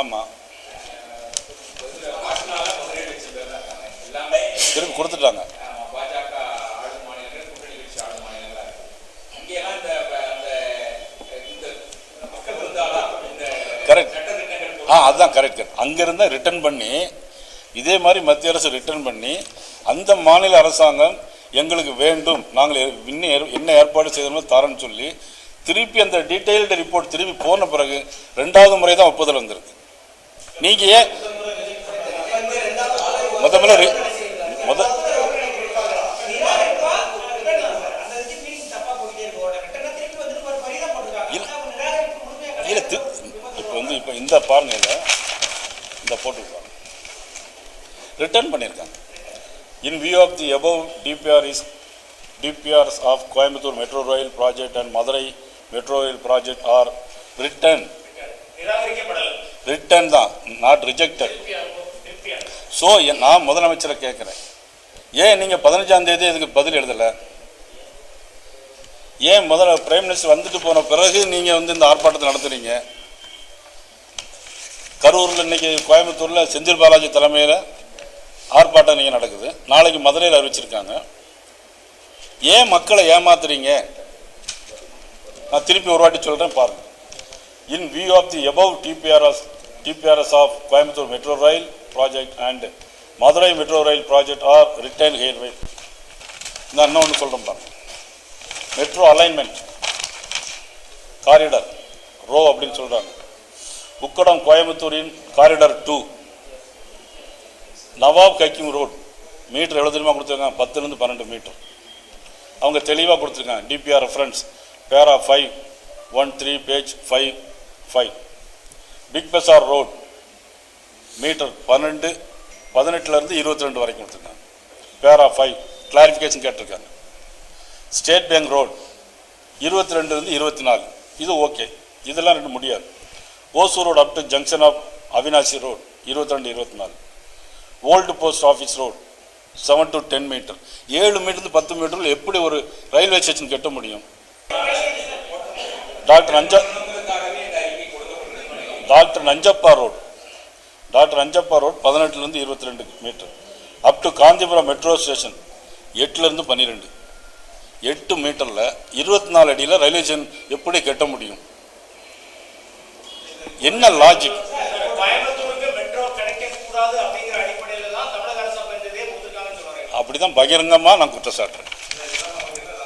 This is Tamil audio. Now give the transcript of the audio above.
ஆமாம் திருப்பி கொடுத்துட்டாங்க. கரெக்ட் ஆ அதுதான் கரெக்ட் அங்கிருந்த ரிட்டர்ன் பண்ணி இதே மாதிரி மத்திய அரசு ரிட்டர்ன் பண்ணி அந்த மாநில அரசாங்கம் எங்களுக்கு வேண்டும். நாங்கள் இன்னும் என்ன ஏற்பாடு செய்தோம்னு தரேன்னு சொல்லி திருப்பி அந்த டீட்டெயில்டு ரிப்போர்ட் திருப்பி போன பிறகு ரெண்டாவது முறை தான் ஒப்புதல் வந்திருக்கு. நீங்க ஏன் முத முதல்ல முத இப்போ வந்து இப்போ இந்த பாருங்க இந்த போட்டுருக்காங்க. ரிட்டர்ன் பண்ணியிருக்காங்க. In view of the above DPR is DPRs of Coimbatore metro rail project and Madurai metro rail project are return return தான் நாட் ரிஜெக்டட் ஸோ நான் முதலமைச்சரை கேட்குறேன். ஏன் நீங்கள் பதினஞ்சாம் தேதி இதுக்கு பதில் எழுதலை? ஏன் முதல்ல பிரைம் மினிஸ்டர் வந்துட்டு போன பிறகு நீங்கள் வந்து இந்த ஆர்ப்பாட்டத்தை நடத்துகிறீங்க கரூரில் இன்றைக்கி கோயம்புத்தூரில் செந்தில் பாலாஜி தலைமையில் ஆர்ப்பாட்டம் நீங்கள் நடக்குது. நாளைக்கு மதுரையில் அறிவிச்சிருக்காங்க. ஏன் மக்களை ஏமாத்துறீங்க? நான் திருப்பி ஒரு வாட்டி சொல்கிறேன் பாருங்க. In view of the above DPRs DPRs of Coimbatore metro rail project and Madurai metro rail project are retain ஹேர்வே நான் இன்னொன்று சொல்கிறேன் பாருங்க. மெட்ரோ அலைன்மெண்ட் காரிடர் ரோ அப்படின்னு சொல்கிறாங்க உக்கடம் கோயம்புத்தூரின் காரிடர் டூ நவாப் கைக்கிங் ரோட் மீட்டர் எவ்வளோ தெரியுமா கொடுத்துருக்காங்க? பத்துலேருந்து பன்னெண்டு மீட்டர். அவங்க தெளிவாக கொடுத்துருக்காங்க. DPR reference para five one three page five five big bazaar road metre பன்னெண்டு பதினெட்டுலேருந்து இருபத்தி ரெண்டு வரைக்கும் கொடுத்துருக்காங்க. பேரா ஃபைவ் கிளாரிஃபிகேஷன் கேட்டிருக்காங்க. ஸ்டேட் பேங்க் ரோடு இருபத்தி ரெண்டுலேருந்து இருபத்தி நாலு இது ஓகே இதெல்லாம் ரெண்டு முடியாது. Hosur road up to junction of Avinashi road இருபத்தி ரெண்டு இருபத்தி நாலு old post office road seven to ten metre ஏழு மீட்டர் பத்து மீட்டரில் எப்படி ஒரு ரயில்வே ஸ்டேஷன் கட்ட முடியும்? டாக்டர் அஞ்சா doctor Nanjappa road. Doctor Nanjappa road பதினெட்டுலேருந்து இருபத்தி ரெண்டு metre. Up to Gandhipuram metro station எட்டுலேருந்து பன்னிரெண்டு. எட்டு மீட்டரில் இருபத்தி நாலு அடியில் ரயில்வே ஸ்டேஷன் எப்படி கட்ட முடியும்? என்ன லாஜிக் அப்படிதான் பகிரங்கமாக நான் குற்றம் சாட்டுறேன்